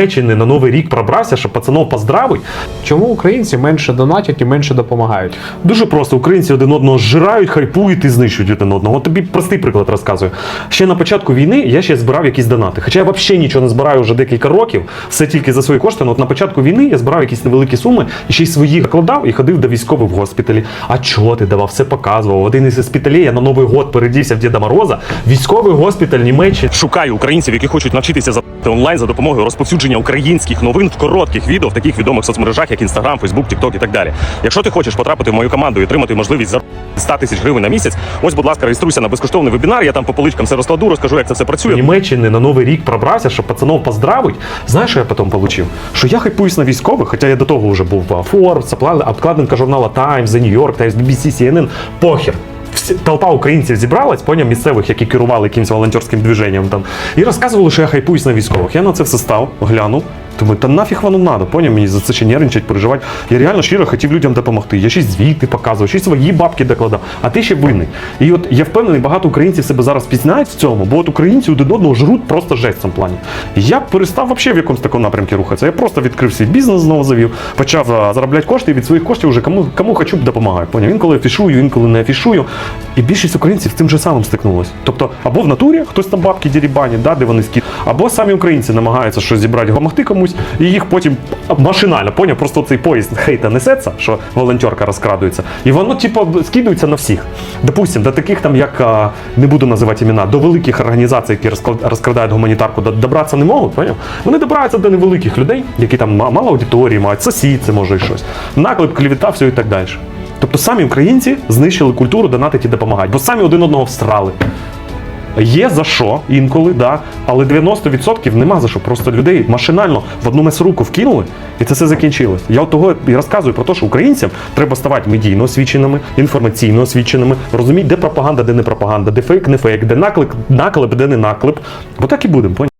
Німеччини на Новий рік пробрався, щоб пацанов поздравить. Чому українці менше донатять і менше допомагають? Дуже просто українці один одного зжирають, хайпують і знищують один одного. От тобі простий приклад розказую. Ще на початку війни я ще збирав якісь донати. Хоча я взагалі нічого не збираю вже декілька років, все тільки за свої кошти. Ну, от на початку війни я збирав якісь невеликі суми і ще й свої кладав і ходив до військових в госпіталі. А чого ти давав? Все показував. Один із госпіталей я на Новий год передівся в Діда Мороза. Військовий госпіталь Німеччини. Шукаю українців, які хочуть навчитися за онлайн за допомогою розповсюдження українських новин в коротких відео в таких відомих соцмережах, як Instagram, Facebook, TikTok і так далі. Якщо ти хочеш потрапити в мою команду і отримати можливість за 100 тисяч гривень на місяць, ось, будь ласка, реєструйся на безкоштовний вебінар. Я там по поличкам все розкладу, розкажу, як це все працює. Німеччини на Новий рік пробрався, щоб пацанов поздравить. Знаєш, що я потім отримав? Що я хайпуюсь на військових, хоча я до того вже був Forbes, обкла- обкладинка журнала Times, The New York Times, BBC, CNN. Похер. Толпа українців зібралась, поняв місцевих, які керували якимось волонтерським движенням там, і розказували, що я хайпуюсь на військових. Я на це все став, глянув. Думаю, та нафіг воно надо, поняв мені за це ще нервничать, переживати. Я реально щиро хотів людям допомогти. Я й звіти показував, ще свої бабки докладав, а ти ще винний. І от я впевнений, багато українців себе зараз пізнають в цьому, бо от українці один одного жруть просто жесть в цьому плані. Я перестав взагалі в якомусь такому напрямку рухатися. Я просто відкрив свій бізнес знову завів, почав заробляти кошти і від своїх коштів вже кому, кому хочу допомагаю. Поняв? Інколи афішую, інколи не афішую. І більшість українців тим же самим стикнулось. Тобто, або в натурі хтось там бабки дірібані, да, де вони скид, або самі українці намагаються щось зібрати, допомогти комусь, і їх потім машинально, поняв, просто цей поїзд хейта несеться, що волонтерка розкрадується, і воно, типу, скидується на всіх. Допустим, до таких там, як не буду називати імена, до великих організацій, які розкрадають гуманітарку, добратися не можуть, поняв? Вони добираються до невеликих людей, які там мало аудиторії мають, сусід, це може і щось. Наклеп, клівета, все і так далі. Тобто самі українці знищили культуру донатити і допомагати, бо самі один одного встрали. Є за що інколи, да, але 90% нема за що. Просто людей машинально в одну месоруку вкинули, і це все закінчилось. Я от того і розказую про те, що українцям треба ставати медійно освіченими, інформаційно освіченими, розуміти, де пропаганда, де не пропаганда, де фейк, не фейк, де наклик, наклеп, де не наклеп. Бо так і будемо.